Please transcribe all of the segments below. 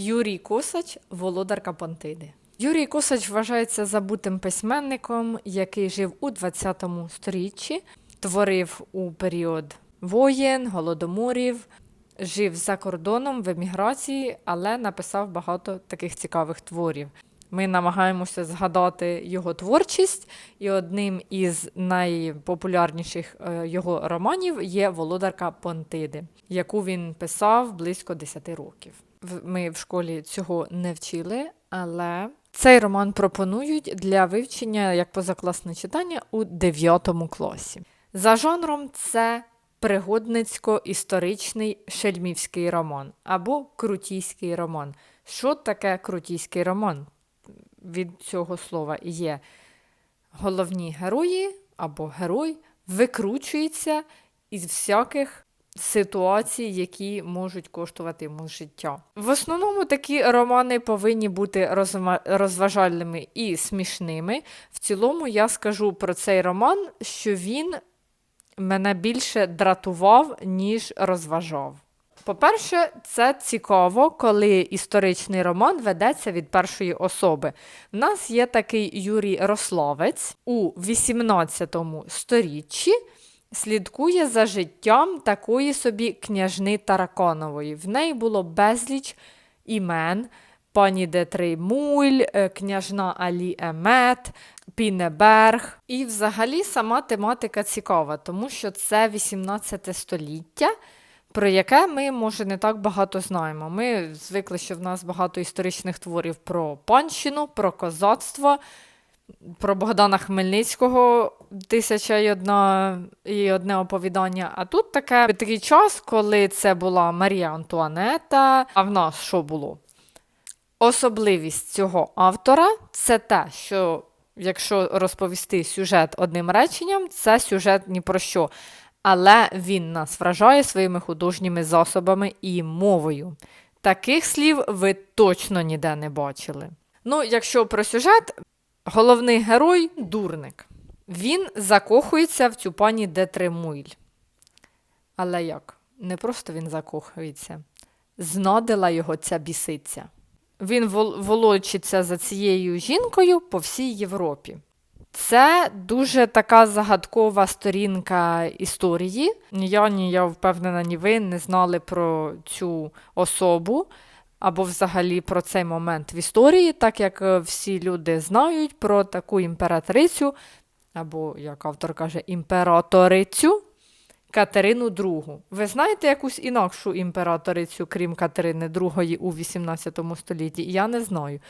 Юрій Косач, володарка Пантиди. Юрій Косач вважається забутим письменником, який жив у 20 сторіччі, творив у період воєн, голодоморів, жив за кордоном в еміграції, але написав багато таких цікавих творів. Ми намагаємося згадати його творчість, і одним із найпопулярніших е, його романів є Володарка Понтиди, яку він писав близько 10 років. Ми в школі цього не вчили, але цей роман пропонують для вивчення як позакласне читання у 9 класі. За жанром це пригодницько-історичний шельмівський роман або крутійський роман. Що таке крутійський роман? Від цього слова є головні герої або герой викручується із всяких ситуацій, які можуть коштувати йому життя. В основному такі романи повинні бути розважальними і смішними. В цілому я скажу про цей роман, що він мене більше дратував, ніж розважав. По-перше, це цікаво, коли історичний роман ведеться від першої особи. У нас є такий Юрій Рославець у 18 сторіччі слідкує за життям такої собі княжни Тараканової. В неї було безліч імен. Пані Детрей Муль, е, княжна Алі Емет, Пінеберг. І взагалі сама тематика цікава, тому що це 18 століття, про яке ми, може, не так багато знаємо. Ми звикли, що в нас багато історичних творів про панщину, про козацтво, про Богдана Хмельницького тисяча і одна і одне оповідання. А тут таке такий час, коли це була Марія Антуанета. А в нас що було? Особливість цього автора це те, що якщо розповісти сюжет одним реченням, це сюжет ні про що. Але він нас вражає своїми художніми засобами і мовою. Таких слів ви точно ніде не бачили. Ну, якщо про сюжет, головний герой дурник. Він закохується в цю пані Детремуйль. Але як? Не просто він закохується, знадила його ця бісиця. Він вол- волочиться за цією жінкою по всій Європі. Це дуже така загадкова сторінка історії. Ні я, ні я впевнена, ні ви не знали про цю особу або взагалі про цей момент в історії, так як е, всі люди знають про таку імператрицю, або, як автор каже, імператорицю Катерину II. Ви знаєте якусь інакшу імператорицю, крім Катерини II у 18 столітті? Я не знаю.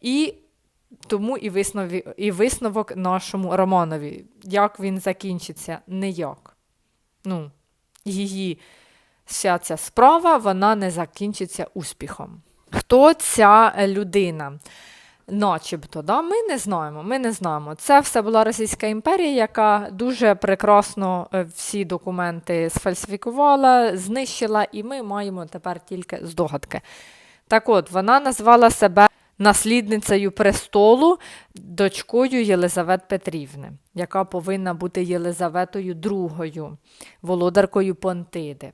І тому і, виснові, і висновок нашому Романові. Як він закінчиться? Ніяк. Ну, її вся ця справа вона не закінчиться успіхом. Хто ця людина? Начебто, да? ми не знаємо. Ми не знаємо. Це все була Російська імперія, яка дуже прекрасно е, всі документи сфальсифікувала, знищила, і ми маємо тепер тільки здогадки. Так от, вона назвала себе наслідницею престолу, дочкою Єлизавет Петрівни, яка повинна бути Єлизаветою II, володаркою Понтиди,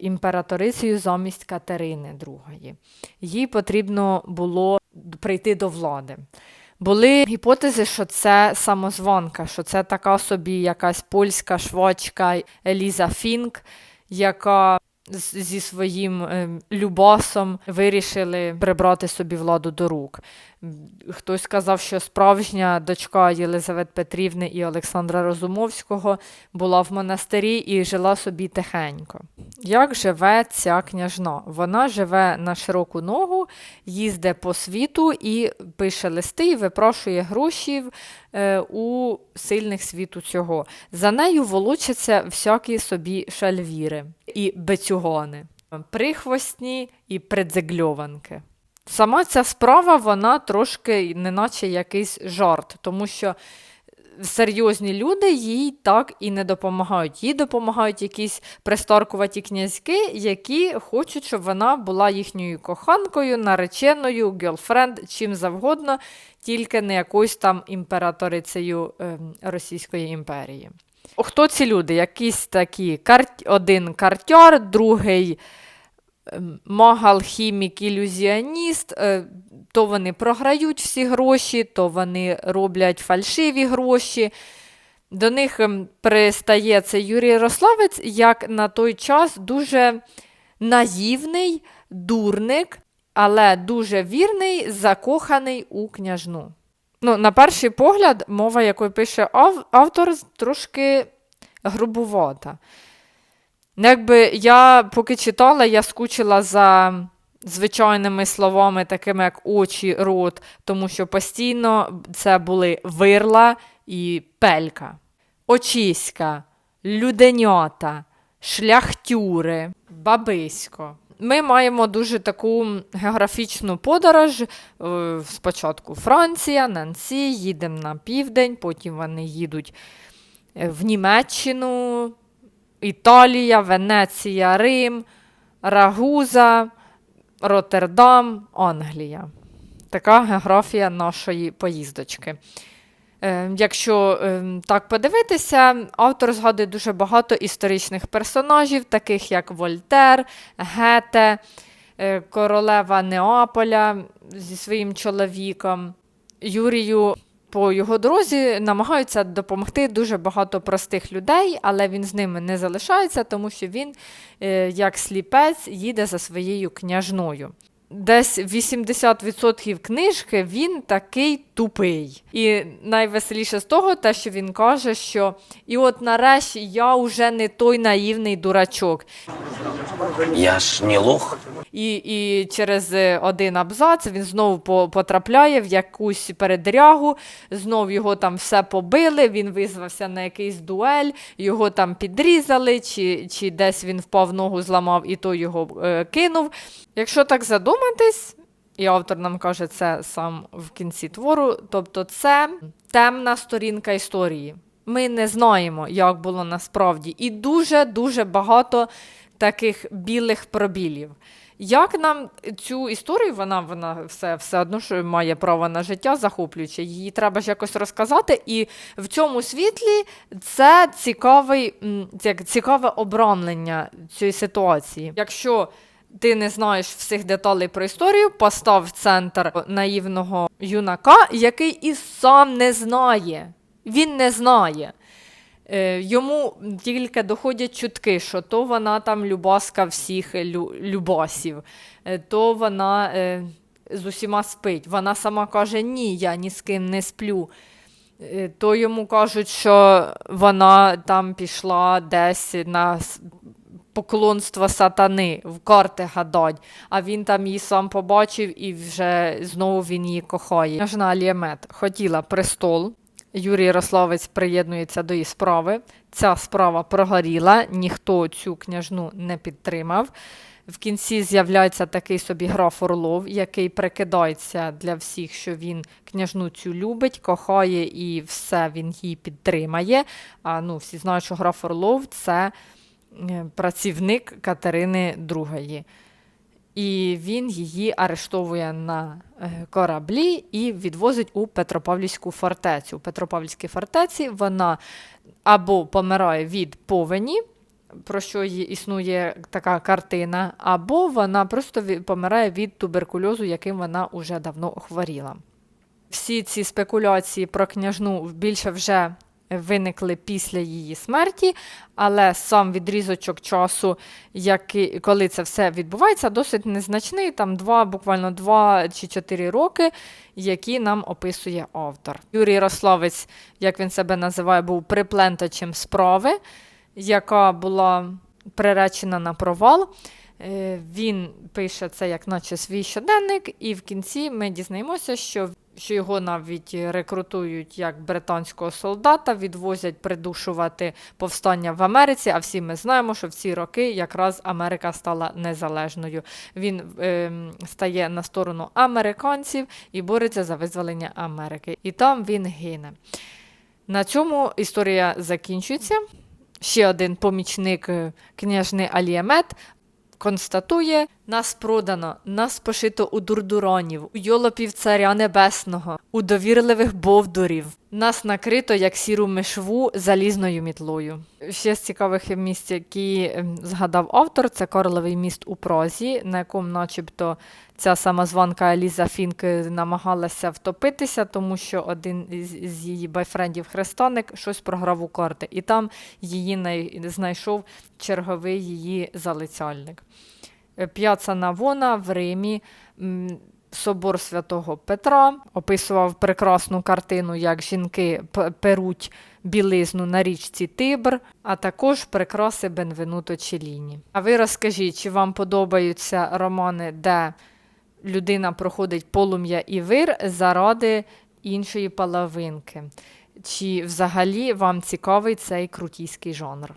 імператорицею замість Катерини II. Їй потрібно було прийти до влади. Були гіпотези, що це самозванка, що це така собі якась польська швачка Еліза Фінк, яка зі своїм ем, любасом вирішили прибрати собі владу до рук. Хтось сказав, що справжня дочка Єлизавет Петрівни і Олександра Розумовського була в монастирі і жила собі тихенько. Як живе ця княжна? Вона живе на широку ногу, їздить по світу і пише листи і випрошує гроші е, у сильних світу цього. За нею волочаться всякі собі шальвіри і бецюгони, прихвостні і предзегльованки. Сама ця справа, вона трошки неначе якийсь жарт, тому що серйозні люди їй так і не допомагають. Їй допомагають якісь пристаркуваті князьки, які хочуть, щоб вона була їхньою коханкою, нареченою, гелфренд, чим завгодно, тільки не якоюсь там імператорицею ем, Російської імперії. Хто ці люди? Якісь такі один картяр, другий ем, магал, хімік, ілюзіоніст, е, то вони програють всі гроші, то вони роблять фальшиві гроші. До них ем, пристає цей Юрій Ярославець, як на той час дуже наївний дурник, але дуже вірний, закоханий у княжну. Ну, на перший погляд, мова, якою пише автор, трошки грубувата. Якби я поки читала, я скучила за звичайними словами, такими як очі, рот, тому що постійно це були вирла і пелька, очіська, люденята, шляхтюри, бабисько. Ми маємо дуже таку географічну подорож. Е, Спочатку Франція, Нансі, їдемо на південь, потім вони їдуть е, в Німеччину, Італія, Венеція, Рим, Рагуза, Роттердам, Англія. Така географія нашої поїздочки. Е, Якщо е, так подивитися, автор згадує дуже багато історичних персонажів, таких як Вольтер, Гете, е, королева Неаполя зі своїм чоловіком. Юрію по його дорозі намагаються допомогти дуже багато простих людей, але він з ними не залишається, тому що він, е, як сліпець, їде за своєю княжною. Десь 80% книжки він такий тупий. І найвеселіше з того, те, що він каже, що і от нарешті я вже не той наївний дурачок. Я ж не лох. І, і через е, один абзац він знову потрапляє в якусь передрягу, знов його там все побили, він визвався на якийсь дуель, його там підрізали, чи, чи десь він впав ногу, зламав і то його е, кинув. Якщо так задуматись, і автор нам каже це сам в кінці твору, тобто це темна сторінка історії. Ми не знаємо, як було насправді, і дуже-дуже багато таких білих пробілів. Як нам цю історію, вона, вона все, все одно що має право на життя, захоплююче, її треба ж якось розказати. І в цьому світлі це цікавий, цікаве обрамлення цієї ситуації. Якщо ти не знаєш всіх деталей про історію, постав в центр наївного юнака, який і сам не знає. Він не знає. Е, Йому тільки доходять чутки, що то вона там любаска всіх лю- любасів, е, то вона е, з усіма спить. Вона сама каже: ні, я ні з ким не сплю. Е, То йому кажуть, що вона там пішла десь на поклонство сатани, в карти гадать, а він там її сам побачив і вже знову він її кохає. Княжна Аліємет хотіла престол. Юрій Ярославець приєднується до її справи. Ця справа прогоріла, ніхто цю княжну не підтримав. В кінці з'являється такий собі граф Орлов, який прикидається для всіх, що він княжну цю любить, кохає і все він її підтримає. А ну, всі знають, що граф Орлов це працівник Катерини II. І він її арештовує на е, кораблі і відвозить у Петропавлівську фортецю. У Петропавлівській фортеці вона або помирає від повені, про що існує така картина, або вона просто помирає від туберкульозу, яким вона уже давно хворіла. Всі ці спекуляції про княжну більше вже виникли після її смерті, але сам відрізочок часу, який, коли це все відбувається, досить незначний, там два, буквально два чи чотири роки, які нам описує автор. Юрій Ярославець, як він себе називає, був приплентачем справи, яка була приречена на провал. Е, Він пише це як наче свій щоденник, і в кінці ми дізнаємося, що, що його навіть рекрутують як британського солдата, відвозять придушувати повстання в Америці. А всі ми знаємо, що в ці роки якраз Америка стала незалежною. Він ем, стає на сторону американців і бореться за визволення Америки. І там він гине. На цьому історія закінчується. Ще один помічник е, княжни Аліємет констатує, Нас продано, нас пошито у дурдуронів, у йолопів царя небесного, у довірливих бовдурів. Нас накрито, як сіру мишву, залізною мітлою. Ще з цікавих місць, які ем, згадав автор, це Корловий міст у Прозі, на якому, начебто, ця самозванка Еліза Фінк намагалася втопитися, тому що один з її байфрендів хрестаник щось програв у карти, і там її най- знайшов черговий її залицяльник. Е, П'яца Навона в Римі. Собор святого Петра описував прекрасну картину, як жінки перуть білизну на річці Тибр, а також прикраси Бенвенуто Челіні. А ви розкажіть, чи вам подобаються романи, де людина проходить полум'я і вир заради іншої половинки? Чи взагалі вам цікавий цей крутійський жанр?